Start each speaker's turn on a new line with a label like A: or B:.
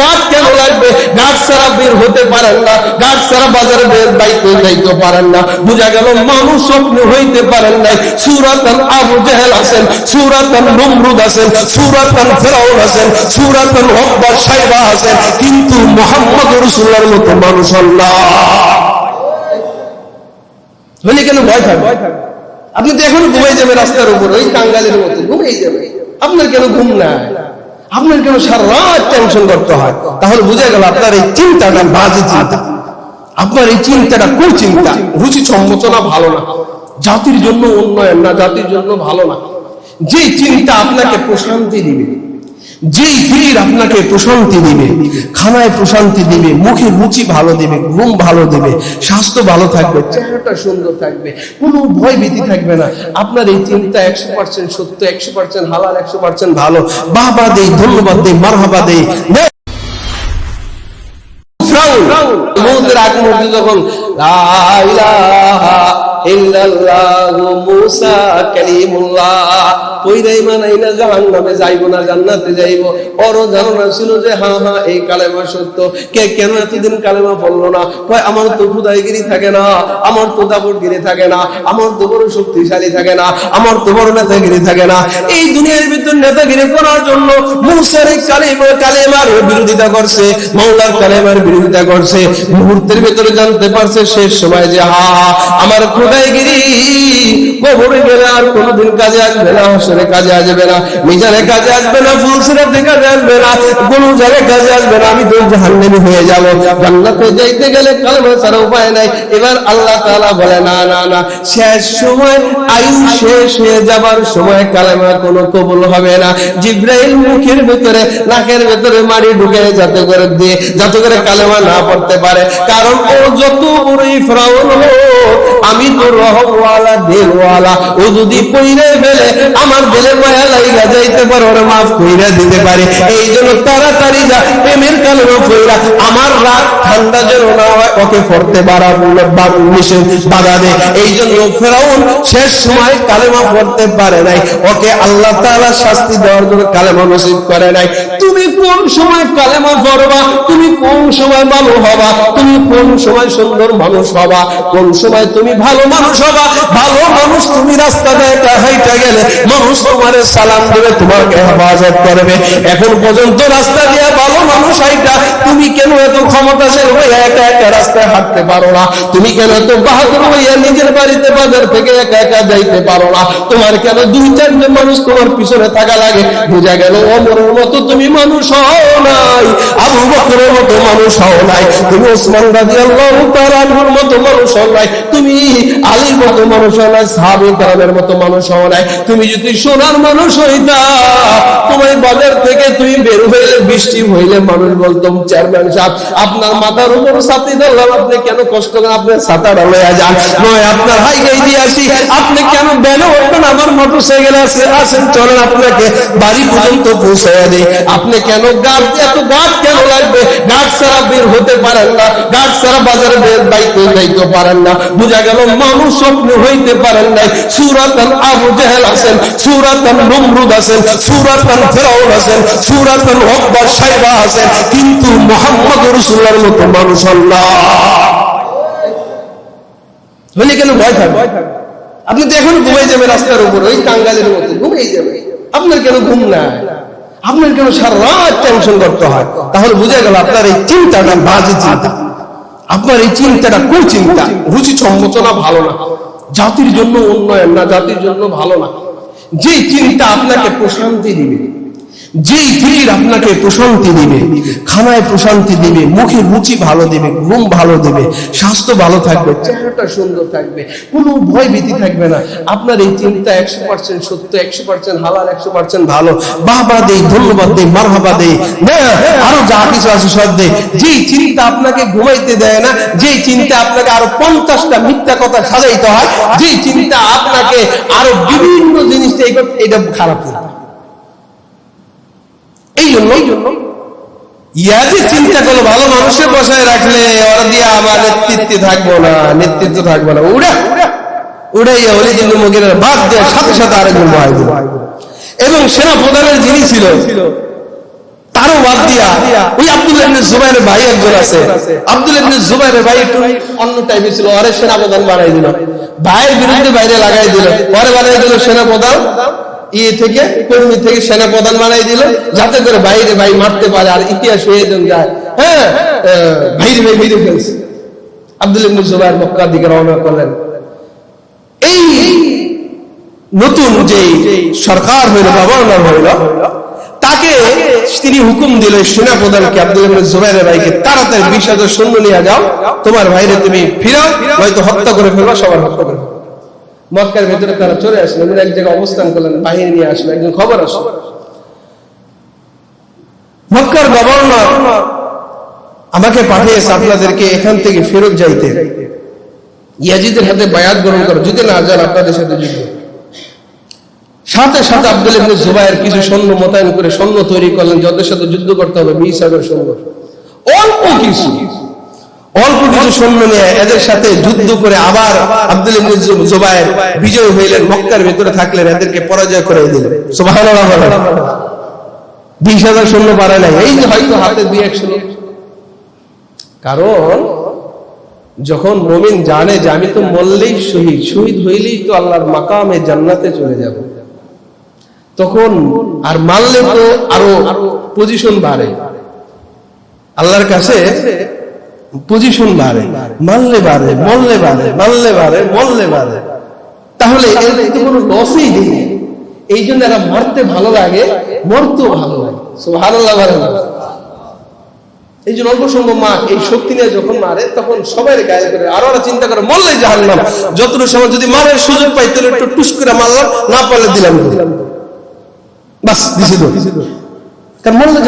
A: গাছ কেন লাগবে? গাছ ছাড়া বের হতে পারেন না, গাছ ছাড়া বাজারে বের যাইতে পারেন না। গেল মানুষ স্বপ্ন হইতে পারেন সুরাতান আবু জাহেল আছেন, সুরাতান নমরুদ আছেন, সুরাতান ফেরাউন আছেন, সুরাতান আছেন, কিন্তু মোহাম্মদ রসুল্লাহর মতো মানুষ আল্লাহ হলে কেন ভয় থাকবে? আপনি তো এখন ঘুমাই যাবেন রাস্তার উপর, ওই কাঙ্গালের মতো ঘুমাই যাবে আপনার কেন ঘুম নাই? আপনার কেন সারা রাত টেনশন করতে হয়? তাহলে বুঝে গেল আপনার এই চিন্তাটা বাজে চিন্তা। আপনার এই চিন্তাটা কোন চিন্তা? রুচি সম্মোচনা ভালো না। জাতির জন্য উন্নয়ন না, জাতির জন্য ভালো না। যে চিন্তা আপনাকে প্রশান্তি দিবে যেই ফির আপনাকে প্রশান্তি দিবে, খানায় প্রশান্তি দিবে, মুখে রুচি ভালো দিবে, ঘুম ভালো দিবে, স্বাস্থ্য ভালো থাকবে, চেহারাটা সুন্দর থাকবে, কোনো ভয় ভীতি থাকবে না। আপনার এই চিন্তা একশো পার্সেন্ট সত্য, একশো পার্সেন্ট হালাল, একশো পার্সেন্ট ভালো। বাবা দেই, ধন্যবাদ দেই, মারহাবা দেই। মৌতের আগ মুহূর্তে যখন এই আমার তো থাকে না, আমার তো দাবরগিরি থাকে না, আমার তো বড় শক্তিশালী থাকে না, আমার তো বড় নেতাগিরি থাকে না। এই দুনিয়ার ভিতর নেতাগিরি করার জন্য মুসার কালেমা, কালেমার বিরোধিতা করছে, মাওলার কালেমার বিরোধিতা করছে। মুহূর্তের ভিতরে জানতে পারছে শেষ সময় যে, হা আমার আমি জাহান্নামী হয়ে যাব। জান্নাতে যাইতে গেলে ছাড়া উপায় নাই। এবার আল্লাহ বলে, না না না, শেষ সময় আয়ু শেষ হয়ে যাবার সময় কোনো কবুল হবে না। জিব্রাইল মুখের ভিতরে, নাকের ভিতরে মারি ঢুকে যাতে করে দিয়ে, যাতে করে কালেমা না পড়তে পারে। কারণ ও যত বড়ই ফ্রাউন হোক আমি তো রহমওয়ালা দিলওয়ালা ও যদি পইরে ফেলে, আমার দিলে মায়া লাইগা যাইতে পারে, ওরা মাফ কইরা দিতে পারে। এই জন্য তাড়াতাড়ি যা, প্রেমের কালেমা পইরা। আমার রাত ঠান্ডা যেন না হয়, ওকে পড়তে পারা নিষেধ বাধা দে। এই জন্য ফেরাউন শেষ সময় কালেমা পড়তে পারে নাই। ওকে আল্লাহ তাআলা শাস্তি দেওয়ার জন্য কালেমা নসিব করে নাই। তুমি কোন সময় কালেমা পড়বা? তুমি কোন সময় ভালো হবা? তুমি কোন সময় সুন্দর মানুষ হবা? কোন সময় তুমি ভালো মানুষ হবা, ভালো মানুষ তুমি রাস্তা দেয় হাইটা গেলে মানুষ তোমার সালাম দেবে, তোমাকে হেফাজত করবে। এখন পর্যন্ত রাস্তা দিয়ে ভালো মানুষ হাইটা তুমি কেন এত ক্ষমতাশীল হয়ে একা একা রাস্তায় হাঁটতে পারো না? তুমি কেন এত বাহাদুর হইয়া নিজের বাড়িতে বাজার থেকে একা একা যাইতে পারো না? তোমার কেন দুই চারজন মানুষ তোমার পিছনে থাকা লাগে? বোঝা গেল অমরের মতো তুমি মানুষ হও নাই, আবু বকরের মতো মানুষ হও নাই, তুমি ওসমান রাদিয়াল্লাহু তাআলার মতো মানুষ হও নাই, তুমি আলীর মতো মানুষ হও নাই, সাহাবী কারামের মতো মানুষ হও নাই, তুমি যদি সোনার মানুষ হইতা তোমার বাজার থেকে তুমি বের হইলে, বৃষ্টি হইলে মানুষ বলতাম চেয়ারম্যান সাহেব, আপনার মাথার উপর ছাতি ধরলাম, আপনি কেন কষ্ট করেন আপনার ছাতাটা লইয়া যান? নয়, আপনার হাই গাই দিয়ে আসি। আপনি কেন বেলে উঠবেন? আমার মোটর সাইকেল আছে, আসেন, চলেন আপনাকে বাড়ি পর্যন্ত পৌঁছাইয়া দিই। আপনি কেন গাছ এত গাছ গাছ ছাড়া বের হতে পারেন না গাছ ছাড়া বাজারে বের বাইতে যাইতে পারেন না। গেল মানুষ স্বপ্ন হইতে পারেন নাই। সুরাতান আবু আছেন, সুরাতান নমরুদ আছেন, সুরাতান ফেরাউন আছেন, সুরাতান হকবার আছেন, কিন্তু মোহাম্মদ রসুল্লাহর মতো মানুষ আল্লাহ কেন ভয় থাকবে? আপনি তো এখন ঘুমাই যাবেন রাস্তার উপর, ওই কাঙ্গালের মতো, ঘুমাই যাবে আপনার কেন ঘুম নাই? আপনার কেন সারা রাত টেনশন করতে হয়? তাহলে বুঝে গেল আপনার এই চিন্তাটা বাজে চিন্তা। আপনার এই চিন্তাটা কোন চিন্তা? রুচি সম্মত না ভালো না। জাতির জন্য উন্নয়ন না, জাতির জন্য ভালো না। যে চিন্তা আপনাকে প্রশান্তি দিবে যেই ফিকির আপনাকে প্রশান্তি দিবে, খানায় প্রশান্তি দিবে, মুখে রুচি ভালো দিবে, ঘুম ভালো দিবে, স্বাস্থ্য ভালো থাকবে, চেহারাটা সুন্দর থাকবে, কোনো ভয় ভীতি থাকবে না। আপনার এই চিন্তা একশো পার্সেন্ট সত্য, একশো পার্সেন্ট হালাল, একশো পার্সেন্ট ভালো। বাবা দেই, ধন্যবাদ দেই, মারহাবা দেই। আরও যা কিছু আছে সব দেই। যেই চিন্তা আপনাকে ঘুমাইতে দেয় না, যেই চিন্তা আপনাকে আরও পঞ্চাশটা মিথ্যা কথা সাজাইতে হয়, যেই চিন্তা আপনাকে আরও বিভিন্ন জিনিস এটা খারাপ চিন্তা চিন্তা করল, ভালো বসায় রাখলে ওরা দিয়ে আমার নেতৃত্বে থাকব না, নেতৃত্ব থাকব না। উড়া উড়াইয়া হলি কিন্তু বাদ সাথে সাথে আরেকজন এবং সেনা প্রধানের যিনি ছিল, তারও বাদ দিয়া ওই ইবনে জুবাইরের ভাই একজন আছে। আব্দুল ইবনে ভাই একটু অন্য টাইপের ছিল, ওরে সেনাপ্রধান বানাই দিল। ভাইয়ের বিরুদ্ধে বাইরে লাগাই দিল, পরে বানাই দিল সেনাপ্রধান। থেকে কর্মী থেকে বানাই দিল, যাতে করে বাইরে ভাই মারতে পারে আর ইতিহাস হয়ে যায়। হ্যাঁ ভাইরে ভাই মেরে ফেলছে। আব্দুল দিকে রওনা করলেন। এই নতুন যে সরকার হইল, গভর্নর হইল, তাকে তিনি হুকুম দিল সেনা প্রধানকে আব্দুল ইবনে ভাইকে তাড়াতাড়ি বিশ হাজার সৈন্য নিয়ে যাও। তোমার ভাইরে তুমি ফিরাও হয়তো হত্যা করে ফেলবা, সবার হত্যা করে। মক্কার ভেতরে তারা চলে আসলেন উনি এক জায়গায় অবস্থান করলেন বাহিনী নিয়ে আসলেন একজন খবর আসলো। মক্কার গভর্নর আমাকে পাঠিয়েছে আপনাদেরকে এখান থেকে ফেরত যাইতে। ইয়াজিদের হাতে বায়াত গ্রহণ করো, যদি না যান আপনাদের সাথে যুদ্ধ। সাথে সাথে আব্দুল ইবনে জুবাইর কিছু সৈন্য মোতায়েন করে সৈন্য তৈরি করলেন যাদের সাথে যুদ্ধ করতে হবে হাজার সৈন্য। অল্প কিছু। অল্প কিছু সৈন্য নিয়ে এদের সাথে যুদ্ধ করে আবার আব্দুল ইবনে জু- জুবাইর বিজয় হইলেন মক্কার ভেতরে থাকলেন এদেরকে পরাজয় করে দিলেন। বলেন। বিশ হাজার সৈন্য পারে নাই। এই যে হয়তো হাতে দুই একশো কারণ যখন মমিন জানে যে আমি তো মরলেই শহীদ শহীদ হইলেই তো আল্লাহর মাকামে জান্নাতে চলে যাব। তখন আর মারলে তো আরও পজিশন বাড়ে। আল্লাহর কাছে পজিশন বাড়ে মারলে বাড়ে মরলে বাড়ে মারলে বাড়ে মরলে বাড়ে। তাহলে কোনো লসই নেই। এই জন্য এরা মরতে ভালো লাগে, মরতেও ভালো লাগে। এই জন্য অল্প মা এই শক্তি নিয়ে যখন মারে, তখন সবাই গায়ে করে আরও ওরা চিন্তা করে মরলে জাহান্নাম। যতটুকু সময় যদি মারার সুযোগ পাই, তাহলে একটু টুস করে মারলাম, না পারলে দিলাম বাস, দিছি তো। কারণ মরলে